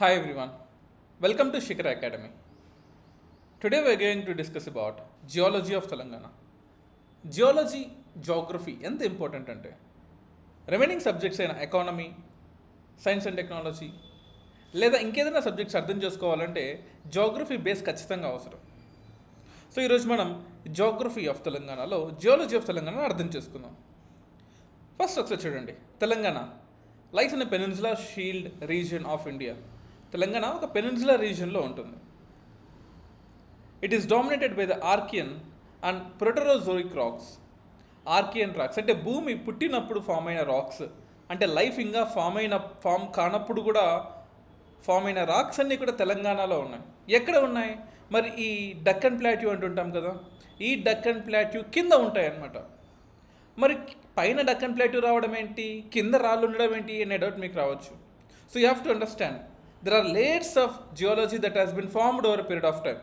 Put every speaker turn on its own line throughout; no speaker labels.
Hi everyone, welcome to Shikara Academy. Today we are going to discuss about geology of Telangana. Geology geography ఎంత important అంటే remaining subjects అయిన economy science and technology లేదా ఇంకేదైనా subjects అర్థం చేసుకోవాలంటే geography base ఖచ్చితంగా అవసరం. So ఈరోజు మనం జోగ్రఫీ ఆఫ్ తెలంగాణలో జియాలజీ ఆఫ్ తెలంగాణ అర్థం చేసుకుందాం. ఫస్ట్ ఒకసారి చూడండి. Telangana likes in peninsula shield region of India Telangana ఒక పెనిన్సులా రీజియన్లో ఉంటుంది. It is dominated by the Archean and Proterozoic rocks Archean rocks అంటే భూమి పుట్టినప్పుడు ఫామ్ అయిన రాక్స్ అంటే లైఫ్ ఇంకా ఫామ్ అయిన ఫామ్ కానప్పుడు కూడా ఫామ్ అయిన రాక్స్ అన్నీ కూడా తెలంగాణలో ఉన్నాయి. ఎక్కడ ఉన్నాయి? మరి ఈ డక్కన్ ప్లాట్యూ అంటుంటాం కదా ఈ డక్కన్ ప్లాట్యూ కింద ఉంటాయి అన్నమాట మరి పైన డక్కన్ ప్లాట్యూ రావడం ఏంటి? కింద రాళ్ళు ఉండడం ఏంటి? అనే డౌట్ మీకు రావచ్చు. So you have to understand there are layers of geology that has been formed over period of time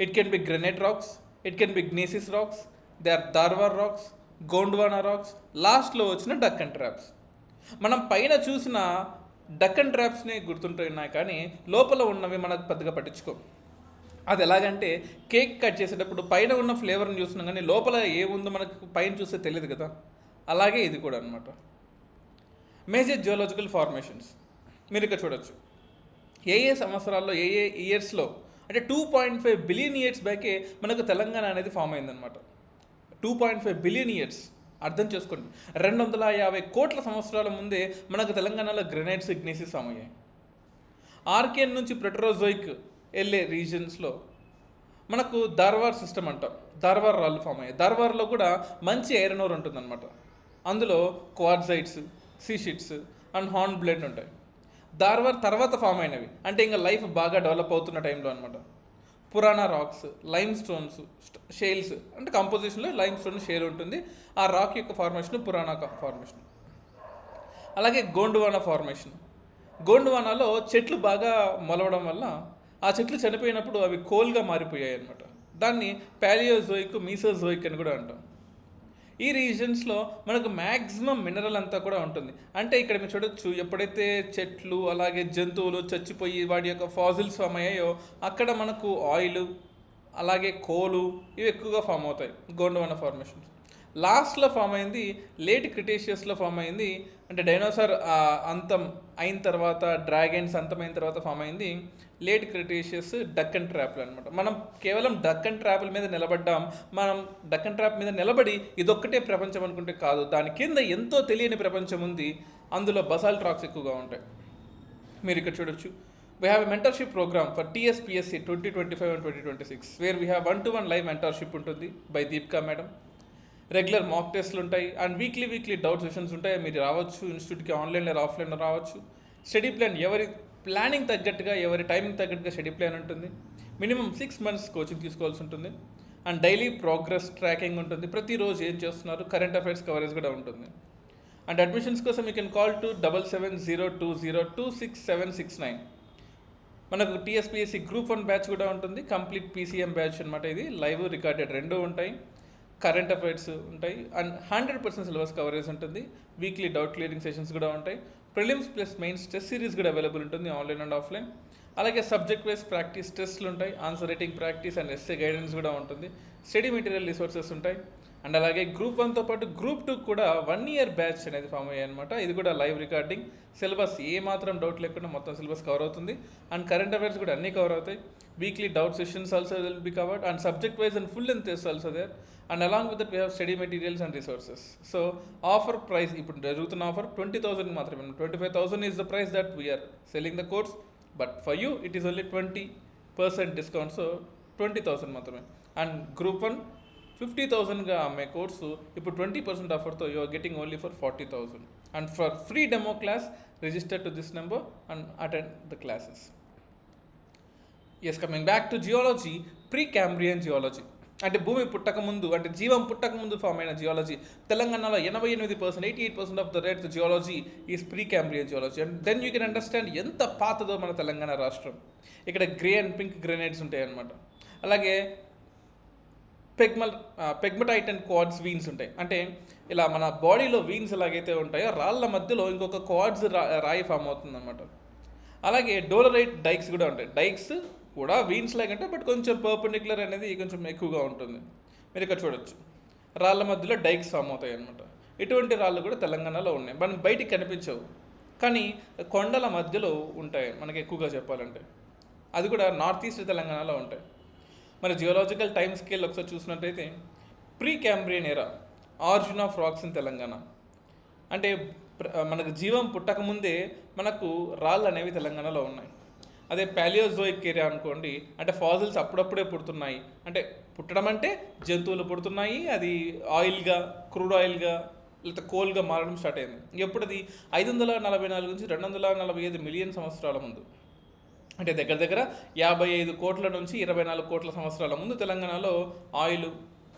it can be granite rocks it can be gneiss rocks they are Dharwar rocks Gondwana rocks లాస్ట్లో వచ్చిన Deccan traps మనం పైన చూసిన డక్కన్ ట్రాప్స్ని గుర్తుంటున్నాయి కానీ లోపల ఉన్నవి మనకు పెద్దగా పట్టించుకో. అది ఎలాగంటే కేక్ కట్ చేసేటప్పుడు పైన ఉన్న ఫ్లేవర్ని చూస్తున్నాం కానీ లోపల ఏముందో మనకు పైన చూస్తే తెలియదు కదా. అలాగే ఇది కూడా అనమాట మేజర్ జియోలాజికల్ ఫార్మేషన్స్ మీరు ఇక్కడ చూడొచ్చు. ఏ ఏ సంవత్సరాల్లో ఏ ఏ ఇయర్స్లో అంటే two point five billion years బ్యాకే మనకు తెలంగాణ అనేది ఫామ్ అయిందనమాట two point five billion years అర్థం చేసుకోండి. రెండు వందల యాభై కోట్ల సంవత్సరాల ముందే మనకు తెలంగాణలో గ్రెనైట్స్ ఇగ్నేసిస్ ఫామ్ అయ్యాయి. ఆర్కేన్ నుంచి ప్రెటరోజోయిక్ వెళ్ళే రీజన్స్లో మనకు దార్వార్ సిస్టమ్ అంటాం. దార్వార్ రాళ్ళు ఫామ్ అయ్యాయి. దార్వార్లో కూడా మంచి ఐరన్ ఓర్ ఉంటుందన్నమాట. అందులో quartzites schists and hornblende ఉంటాయి. దార్వార్ తర్వాత ఫామ్ అయినవి. అంటే ఇంకా లైఫ్ బాగా డెవలప్ అవుతున్న టైంలో అనమాట పురాణ రాక్స్ లైమ్ స్టోన్స్ షేల్స్ అంటే కంపోజిషన్లో లైమ్ స్టోన్ షేల్ ఉంటుంది. ఆ రాక్ యొక్క ఫార్మేషన్ పురాణ ఫార్మేషన్. అలాగే గోండువానా ఫార్మేషన్. గోండువానాలో చెట్లు బాగా మొలవడం వల్ల ఆ చెట్లు చనిపోయినప్పుడు అవి కోల్గా మారిపోయాయి అనమాట దాన్ని ప్యాలియోజోయిక్ మీసోజోయిక్ అని కూడా అంటాం. ఈ రీజన్స్లో మనకు మ్యాక్సిమం మినరల్ అంతా కూడా ఉంటుంది. అంటే ఇక్కడ మీరు చూడొచ్చు ఎప్పుడైతే చెట్లు అలాగే జంతువులు చచ్చిపోయి వాటి యొక్క ఫాజిల్స్ ఫామ్ అయ్యాయో అక్కడ మనకు ఆయిల్ అలాగే కోలు ఇవి ఎక్కువగా ఫామ్ అవుతాయి గోండవన ఫార్మేషన్స్ లాస్ట్లో ఫామ్ అయింది లేట్ క్రిటేషియస్లో ఫామ్ అయింది అంటే డైనోసార్ అంతం అయిన తర్వాత డ్రాగన్స్ అంతమైన తర్వాత ఫామ్ అయింది లేట్ క్రిటేషియస్ డక్కన్ ట్రాప్లు అనమాట మనం కేవలం డక్కన్ ట్రాప్ల మీద నిలబడ్డాం మనం డక్కన్ ట్రాప్ మీద నిలబడి ఇదొక్కటే ప్రపంచం అనుకుంటే కాదు దాని కింద ఎంతో తెలియని ప్రపంచం ఉంది అందులో బసాల్ ట్రాక్స్ ఎక్కువగా ఉంటాయి. మీరు ఇక్కడ చూడొచ్చు. We have a mentorship program for TSPSC twenty twenty five and twenty twenty six where we have one to one live mentorship ఉంటుంది by Deepika madam regular mock టెస్ట్లు ఉంటాయి and weekly weekly doubt sessions ఉంటాయి. మీరు రావచ్చు ఇన్స్టిట్యూట్కి online లేదా ఆఫ్లైన్లో రావచ్చు. స్టడీ ప్లాన్ ఎవరి ప్లానింగ్ తగ్గట్టుగా ఎవరి టైమింగ్ తగ్గట్టుగా షెడ్యూల్ ప్లాన్ ఉంటుంది. మినిమం సిక్స్ మంత్స్ కోచింగ్ తీసుకోవాల్సి ఉంటుంది. అండ్ డైలీ ప్రోగ్రెస్ ట్రాకింగ్ ఉంటుంది. ప్రతిరోజు ఏం చేస్తున్నారు? కరెంట్ అఫైర్స్ కవరేజ్ కూడా ఉంటుంది. అండ్ అడ్మిషన్స్ కోసం you can call to double seven zero two zero two six seven six nine. మనకు టీఎస్పీఎస్సీ గ్రూప్ వన్ బ్యాచ్ కూడా ఉంటుంది. కంప్లీట్ పీసీఎం బ్యాచ్ అనమాట ఇది. లైవ్ రికార్డెడ్ రెండు ఉంటాయి. కరెంట్ అఫైర్స్ ఉంటాయి. And hundred percent syllabus coverage ఉంటుంది. వీక్లీ డౌట్ క్లియరింగ్ సెషన్స్ కూడా ఉంటాయి. Prelims plus mains test series కూడా అవైలబుల్ ఉంటుంది ఆన్లైన్ అండ్ ఆఫ్లైన్. అలాగే సబ్జెక్ట్ వైజ్ ప్రాక్టీస్ టెస్ట్లు ఉంటాయి. Answer writing practice and essay guidance కూడా ఉంటుంది. స్టడీ మెటీరియల్ రిసోర్సెస్ ఉంటాయి. అండ్ అలాగే గ్రూప్ వన్తో పాటు గ్రూప్ టూ కూడా వన్ ఇయర్ బ్యాచ్ అనేది ఫామ్ అయ్యాయి అనమాట ఇది కూడా లైవ్ రికార్డింగ్. సిలబస్ ఏ మాత్రం డౌట్ లేకుండా మొత్తం సిలబస్ కవర్ అవుతుంది. అండ్ కరెంట్ అఫైర్స్ కూడా అన్నీ కవర్ అవుతాయి. Weekly doubt sessions also will be covered and subject wise and full length test also there and along with that we have study materials and resources so offer price ఇప్పుడు జరుగుతున్న offer twenty thousand మాత్రమే. Twenty five thousand is the price that we're selling the course but for you it is only twenty percent discount so twenty thousand మాత్రమే. And group one fifty థౌసండ్గా అమ్మే course ఇప్పుడు twenty percent ఆఫర్తో you are getting only for forty thousand. And for free demo class register to this number and attend the classes. Yes coming back to geology Precambrian geology అంటే భూమి పుట్టక ముందు అంటే జీవం పుట్టక ముందు ఫామ్ అయిన జియాలజీ తెలంగాణలో ఎనభై ఎనిమిది percent eighty eight percent of the rate geology is Precambrian geology and then you can understand ఎంత పాతదో మన తెలంగాణ రాష్ట్రం. ఇక్కడ గ్రే అండ్ పింక్ గ్రెనేడ్స్ ఉంటాయి అలాగే పెగ్మల్ పెగ్మటైట్ అండ్ క్వాడ్స్ వీన్స్ ఉంటాయి. అంటే ఇలా మన బాడీలో వీన్స్ ఎలాగైతే ఉంటాయో రాళ్ళ మధ్యలో ఇంకొక క్వాడ్స్ రా రాయి ఫామ్ అవుతుంది అనమాట అలాగే డోలరైట్ డైక్స్ కూడా ఉంటాయి. డైక్స్ కూడా వీన్స్ లాగా ఉంటాయి బట్ కొంచెం పర్పెండిక్యులర్ అనేది కొంచెం ఎక్కువగా ఉంటుంది. మీరు ఇక్కడ చూడొచ్చు. రాళ్ళ మధ్యలో డైక్స్ ఫామ్ అవుతాయి అన్నమాట ఇటువంటి రాళ్ళు కూడా తెలంగాణలో ఉన్నాయి. మనం బయటికి కనిపించవు. కానీ కొండల మధ్యలో ఉంటాయి మనకి ఎక్కువగా చెప్పాలంటే. అది కూడా నార్త్ ఈస్ట్ తెలంగాణలో ఉంటాయి. మరి జియోలాజికల్ టైం స్కేల్ ఒకసారి చూసినట్టయితే Precambrian era origin of rocks in Telangana. అంటే మనకు జీవం పుట్టకముందే మనకు రాళ్ళు అనేవి తెలంగాణలో ఉన్నాయి. అదే పాలియోజోయిక్ ఏరియా అనుకోండి అంటే ఫాజిల్స్ అప్పుడప్పుడే పుడుతున్నాయి. అంటే పుట్టడం అంటే జంతువులు పుడుతున్నాయి అది ఆయిల్గా క్రూడ్ ఆయిల్గా లేకపోతే కోల్గా మారడం స్టార్ట్ అయింది. ఎప్పుడు అది ఐదు వందల నలభై నాలుగు నుంచి రెండు వందల నలభై ఐదు మిలియన్ సంవత్సరాల ముందు. అంటే దగ్గర దగ్గర యాభై ఐదు కోట్ల నుంచి ఇరవై నాలుగు కోట్ల సంవత్సరాల ముందు తెలంగాణలో ఆయిల్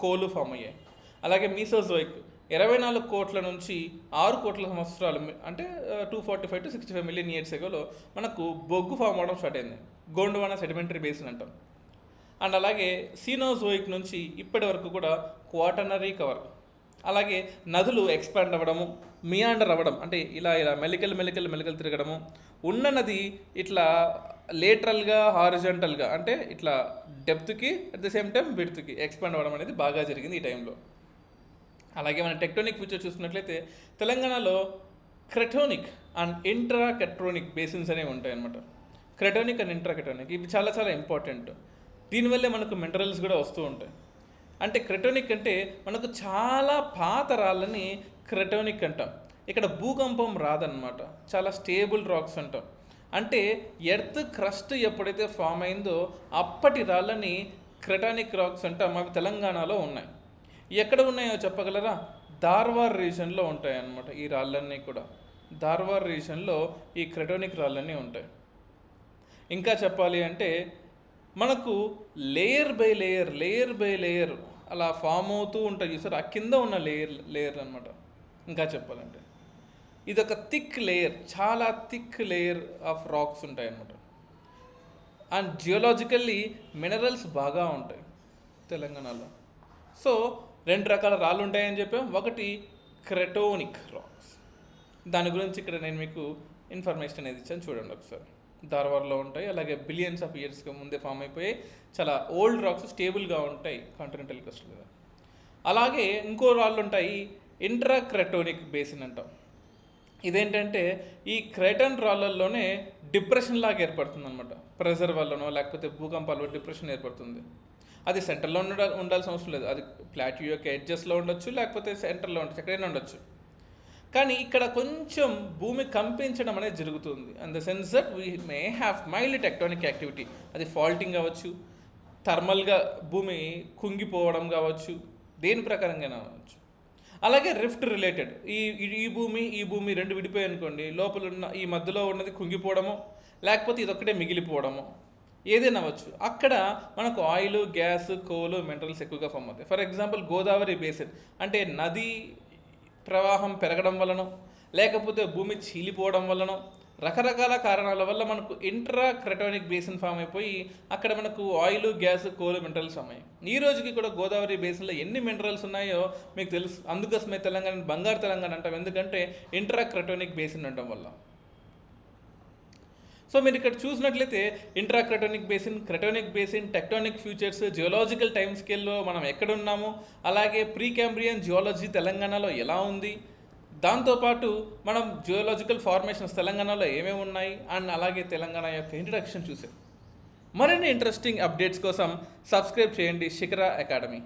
కోలు ఫామ్ అయ్యాయి. అలాగే మీసోజోయిక్ ఇరవై నాలుగు కోట్ల నుంచి ఆరు కోట్ల సంవత్సరాలు అంటే two forty five to sixty five million years ఎగోలో మనకు బొగ్గు ఫామ్ అవడం స్టార్ట్ అయింది. గోండువాన సెడిమెంటరీ బేసిన్ అంటాం. అండ్ అలాగే సీనోజోయిక్ నుంచి ఇప్పటి వరకు కూడా క్వాటనరీ కవర్. అలాగే నదులు ఎక్స్పాండ్ అవ్వడము మియాండర్ అవ్వడం అంటే ఇలా ఇలా మెలికలు మెలికలు మెలికలు తిరగడము ఉన్న నది ఇట్లా లేటరల్గా హారిజంటల్గా అంటే ఇట్లా డెప్త్కి అట్ ద సేమ్ టైం విడ్త్కి ఎక్స్పాండ్ అవ్వడం అనేది బాగా జరిగింది ఈ టైంలో. అలాగే మన టెక్టోనిక్ ఫ్యూచర్ చూసుకున్నట్లయితే తెలంగాణలో cratonic and intra cratonic basins అనేవి ఉంటాయి అన్నమాట క్రెటోనిక్ అండ్ ఇంట్రా కెటోనిక్ ఇవి చాలా చాలా ఇంపార్టెంట్. దీనివల్లే మనకు మినరల్స్ కూడా వస్తూ ఉంటాయి. అంటే క్రెటోనిక్ అంటే మనకు చాలా పాత రాళ్ళని క్రెటోనిక్ అంటాం. ఇక్కడ భూకంపం రాదన్నమాట. చాలా స్టేబుల్ రాక్స్ అంటాం. అంటే ఎర్త్ క్రస్ట్ ఎప్పుడైతే ఫామ్ అయిందో అప్పటి రాళ్ళని క్రెటానిక్ రాక్స్ అంటే మాకు తెలంగాణలో ఉన్నాయి. ఎక్కడ ఉన్నాయో చెప్పగలరా? ధార్వార్ రీజన్లో ఉంటాయి అన్నమాట ఈ రాళ్ళన్నీ కూడా. ధార్వార్ రీజన్లో ఈ క్రెటోనిక్ రాళ్ళన్నీ ఉంటాయి. ఇంకా చెప్పాలి అంటే మనకు layer by layer layer by layer అలా ఫామ్ అవుతూ ఉంటాయి చూసారు? ఆ కింద ఉన్న లేయర్ లేయర్ అనమాట ఇంకా చెప్పాలంటే ఇది ఒక థిక్ లేయర్ చాలా థిక్ లేయర్ ఆఫ్ రాక్స్ ఉంటాయి అన్నమాట అండ్ జియోలాజికల్లీ మినరల్స్ బాగా ఉంటాయి తెలంగాణలో. సో రెండు రకాల రాళ్ళు ఉంటాయని చెప్పాం. ఒకటి క్రెటోనిక్ రాక్స్. దాని గురించి ఇక్కడ నేను మీకు ఇన్ఫర్మేషన్ అనేది ఇచ్చాను చూడండి ఒకసారి. ధార్వాడ్లో ఉంటాయి అలాగే బిలియన్స్ ఆఫ్ ఇయర్స్గా ముందే ఫామ్ అయిపోయి చాలా ఓల్డ్ రాక్స్ స్టేబుల్గా ఉంటాయి కాంటినెంటల్ క్రస్ట్ మీద. అలాగే ఇంకో రాళ్ళు ఉంటాయి ఇంట్రాక్రెటోనిక్ బేసిన్ అంటాం. ఇదేంటంటే ఈ క్రైటన్ రాళ్ళల్లోనే డిప్రెషన్ లాగా ఏర్పడుతుంది అనమాట ప్రెజర్ వల్లనో లేకపోతే భూకంపాల డిప్రెషన్ ఏర్పడుతుంది. అది సెంటర్లో ఉండ ఉండాల్సిన అవసరం లేదు. అది ప్లాట్యూ యొక్క ఎడ్జెస్లో ఉండొచ్చు లేకపోతే సెంటర్లో ఉండొచ్చు ఎక్కడైనా ఉండొచ్చు. కానీ ఇక్కడ కొంచెం భూమి కంపించడం అనేది జరుగుతుంది. And the sense that we may have mild tectonic activity అది ఫాల్టింగ్ కావచ్చు థర్మల్గా భూమి కుంగిపోవడం కావచ్చు దేని ప్రకారంగా కావచ్చు అలాగే రిఫ్ట్ రిలేటెడ్ ఈ ఈ- భూమి ఈ భూమి రెండు విడిపోయి అనుకోండి లోపల ఉన్న ఈ మధ్యలో ఉన్నది కుంగిపోవడమో లేకపోతే ఇదొక్కటే మిగిలిపోవడము ఏదైనా అవ్వచ్చు. అక్కడ మనకు ఆయిల్ గ్యాస్ కోలు మినరల్స్ ఎక్కువగా ఫామ్ అవుతాయి. For example Godavari basin. అంటే నది ప్రవాహం పెరగడం వలన లేకపోతే భూమి చీలిపోవడం వలన రకరకాల కారణాల వల్ల మనకు ఇంటరాక్రెటోనిక్ బేసిన్ ఫామ్ అయిపోయి అక్కడ మనకు ఆయిల్ గ్యాస్ కోల్ మినరల్స్ అమ్మాయి ఈ రోజుకి కూడా గోదావరి బేసిన్లో ఎన్ని మినరల్స్ ఉన్నాయో మీకు తెలుసు. అందుకోసమే తెలంగాణ బంగారు తెలంగాణ అంటాం. ఎందుకంటే ఇంట్రాక్రెటోనిక్ బేసిన్ ఉండటం వల్ల. సో మీరు ఇక్కడ చూసినట్లయితే intracratonic basin cratonic basin tectonic features geological time స్కేల్లో మనం ఎక్కడున్నాము అలాగే ప్రీ క్యాంబ్రియన్ జియాలజీ తెలంగాణలో ఎలా ఉంది? దాంతోపాటు మనం జియోలాజికల్ ఫార్మేషన్స్ తెలంగాణలో ఏమేమి ఉన్నాయి? అండ్ అలాగే తెలంగాణ యొక్క ఇంట్రడక్షన్ చూసాం. మరిన్ని ఇంట్రెస్టింగ్ అప్డేట్స్ కోసం సబ్స్క్రైబ్ చేయండి శిఖర అకాడమీ.